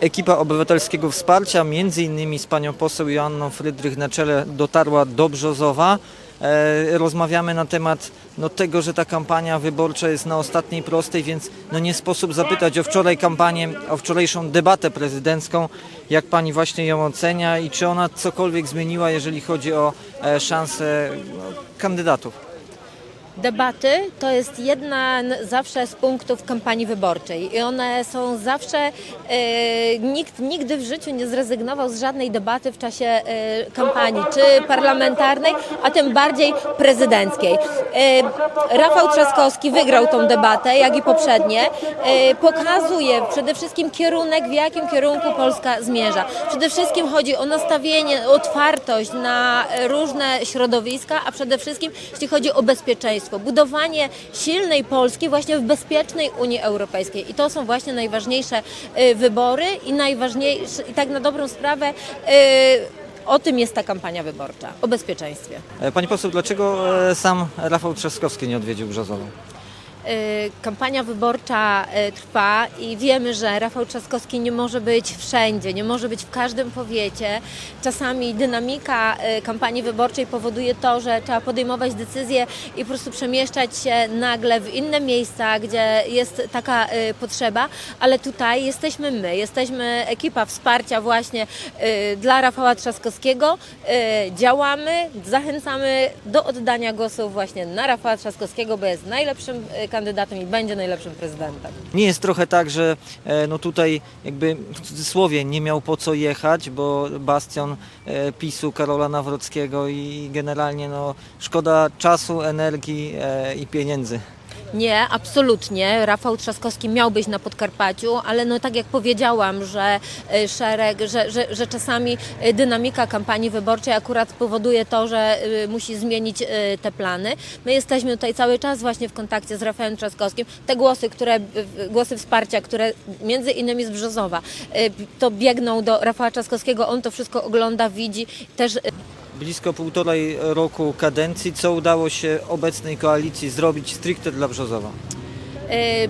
Ekipa Obywatelskiego Wsparcia, między innymi z panią poseł Joanną Frydrych na czele, dotarła do Brzozowa. E, Rozmawiamy na temat no, tego, że ta kampania wyborcza jest na ostatniej prostej, więc no, nie sposób zapytać o wczoraj kampanię, o wczorajszą debatę prezydencką, jak pani właśnie ją ocenia i czy ona cokolwiek zmieniła, jeżeli chodzi o e, szanse no, kandydatów. Debaty to jest jedna zawsze z punktów kampanii wyborczej i one są zawsze, e, nikt nigdy w życiu nie zrezygnował z żadnej debaty w czasie e, kampanii, czy parlamentarnej, a tym bardziej prezydenckiej. E, Rafał Trzaskowski wygrał tą debatę, jak i poprzednie. Pokazuje przede wszystkim kierunek, w jakim kierunku Polska zmierza. Przede wszystkim chodzi o nastawienie, otwartość na różne środowiska, a przede wszystkim jeśli chodzi o bezpieczeństwo, budowanie silnej Polski właśnie w bezpiecznej Unii Europejskiej. I to są właśnie najważniejsze y, wybory i najważniejsze, i tak na dobrą sprawę, y, o tym jest ta kampania wyborcza, o bezpieczeństwie. E, Pani poseł, dlaczego e, sam Rafał Trzaskowski nie odwiedził Brzozowa? Y, Kampania wyborcza y, trwa i wiemy, że Rafał Trzaskowski nie może być wszędzie, nie może być w każdym powiecie. Czasami dynamika y, kampanii wyborczej powoduje to, że trzeba podejmować decyzje i po prostu przemieszczać się nagle w inne miejsca, gdzie jest taka potrzeba, ale tutaj jesteśmy my, jesteśmy ekipa wsparcia właśnie dla Rafała Trzaskowskiego. Działamy, zachęcamy do oddania głosu właśnie na Rafała Trzaskowskiego, bo jest najlepszym kandydatem i będzie najlepszym prezydentem. Nie jest trochę tak, że e, no tutaj jakby w cudzysłowie nie miał po co jechać, bo bastion e, PiSu Karola Nawrockiego i generalnie no szkoda czasu, energii e, i pieniędzy. Nie, absolutnie. Rafał Trzaskowski miał być na Podkarpaciu, ale no tak jak powiedziałam, że y, szereg, że, że, że czasami y, dynamika kampanii wyborczej akurat powoduje to, że y, musi zmienić te plany. My jesteśmy tutaj cały czas właśnie w kontakcie z Rafałem Trzaskowskim. Te głosy, które, głosy wsparcia, które między innymi z Brzozowa, to biegną do Rafała Trzaskowskiego, on to wszystko ogląda, widzi. Też Blisko półtorej roku kadencji, co udało się obecnej koalicji zrobić stricte dla Brzozowa? E,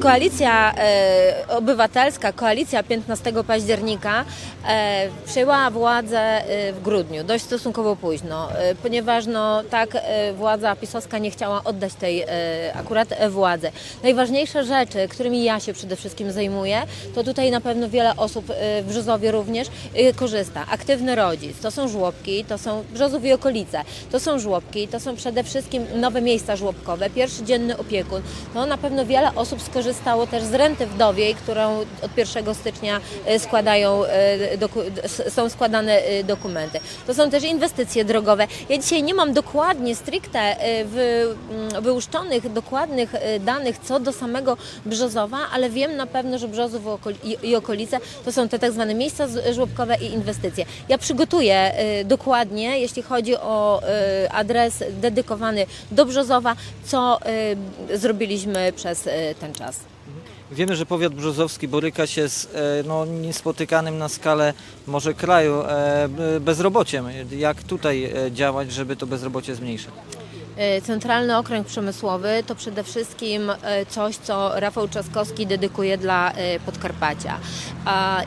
Koalicja e, Obywatelska, koalicja 15 października e, przejęła władzę e, w grudniu, dość stosunkowo późno, ponieważ no, tak władza pisowska nie chciała oddać tej akurat władzy. Najważniejsze rzeczy, którymi ja się przede wszystkim zajmuję, to tutaj na pewno wiele osób w Brzozowie również korzysta. Aktywny rodzic, to są żłobki, to są Brzozów i okolice, to są żłobki, to są przede wszystkim nowe miejsca żłobkowe, pierwszy dzienny opiekun. No na pewno wiele osób skorzystało też z renty wdowiej, którą od 1 stycznia e, składają, e, są składane e, dokumenty. To są też inwestycje drogowe. Ja dzisiaj nie mam dokładnie, stricte wy, mm, wyłuszczonych, dokładnych danych co do samego Brzozowa, ale wiem na pewno, że Brzozów i okol- i, i okolice to są te tak zwane miejsca żłobkowe i inwestycje. Ja przygotuję dokładnie, jeśli chodzi o adres dedykowany do Brzozowa, co zrobiliśmy przez e, ten czas. Wiemy, że powiat brzozowski boryka się z e, no, niespotykanym na skalę może kraju e, bezrobociem. Jak tutaj e, działać, żeby to bezrobocie zmniejszyć? E, Centralny Okręg Przemysłowy to przede wszystkim e, coś, co Rafał Trzaskowski dedykuje dla e, Podkarpacia.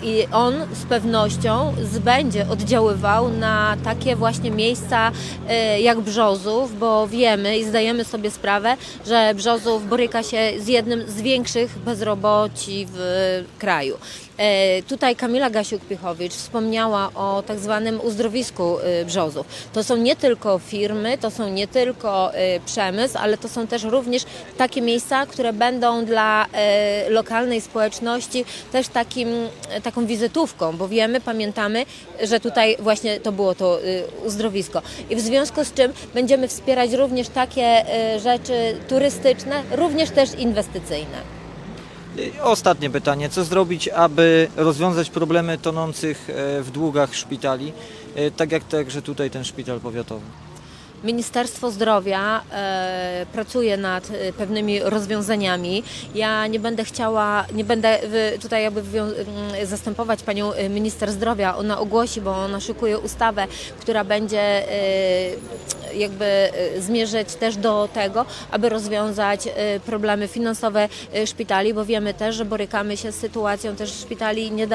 I on z pewnością będzie oddziaływał na takie właśnie miejsca jak Brzozów, bo wiemy i zdajemy sobie sprawę, że Brzozów boryka się z jednym z większych bezroboci w kraju. E, Tutaj Kamila Gasiuk-Pichowicz wspomniała o tak zwanym uzdrowisku e, Brzozów. To są nie tylko firmy, to są nie tylko e, przemysł, ale to są też również takie miejsca, które będą dla e, lokalnej społeczności też takim, taką wizytówką, bo wiemy, pamiętamy, że tutaj właśnie to było to uzdrowisko. I w związku z czym będziemy wspierać również takie rzeczy turystyczne, również też inwestycyjne. Ostatnie pytanie. Co zrobić, aby rozwiązać problemy tonących e, w długach szpitali, e, tak jak także tutaj ten szpital powiatowy? Ministerstwo Zdrowia e, pracuje nad e, pewnymi rozwiązaniami. Ja nie będę chciała, nie będę tutaj jakby mm, zastępować panią e, minister zdrowia. Ona ogłosi, bo ona szykuje ustawę, która będzie e, jakby e, zmierzać też do tego, aby rozwiązać e, problemy finansowe e, szpitali, bo wiemy też, że borykamy się z sytuacją też szpitali nie-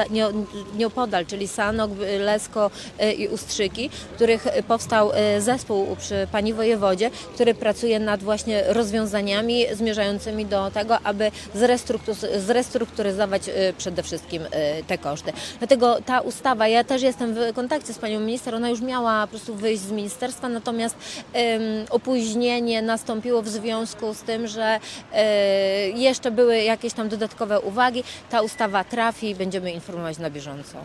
nieopodal, czyli Sanok, Lesko e, i Ustrzyki, w których powstał e, zespół przy pani wojewodzie, który pracuje nad właśnie rozwiązaniami zmierzającymi do tego, aby zrestruktu- zrestrukturyzować e, przede wszystkim e, te koszty. Dlatego ta ustawa, ja też jestem w kontakcie z panią minister, ona już miała po prostu wyjść z ministerstwa, natomiast opóźnienie nastąpiło w związku z tym, że e, jeszcze były jakieś tam dodatkowe uwagi. Ta ustawa trafi i będziemy informować na bieżąco.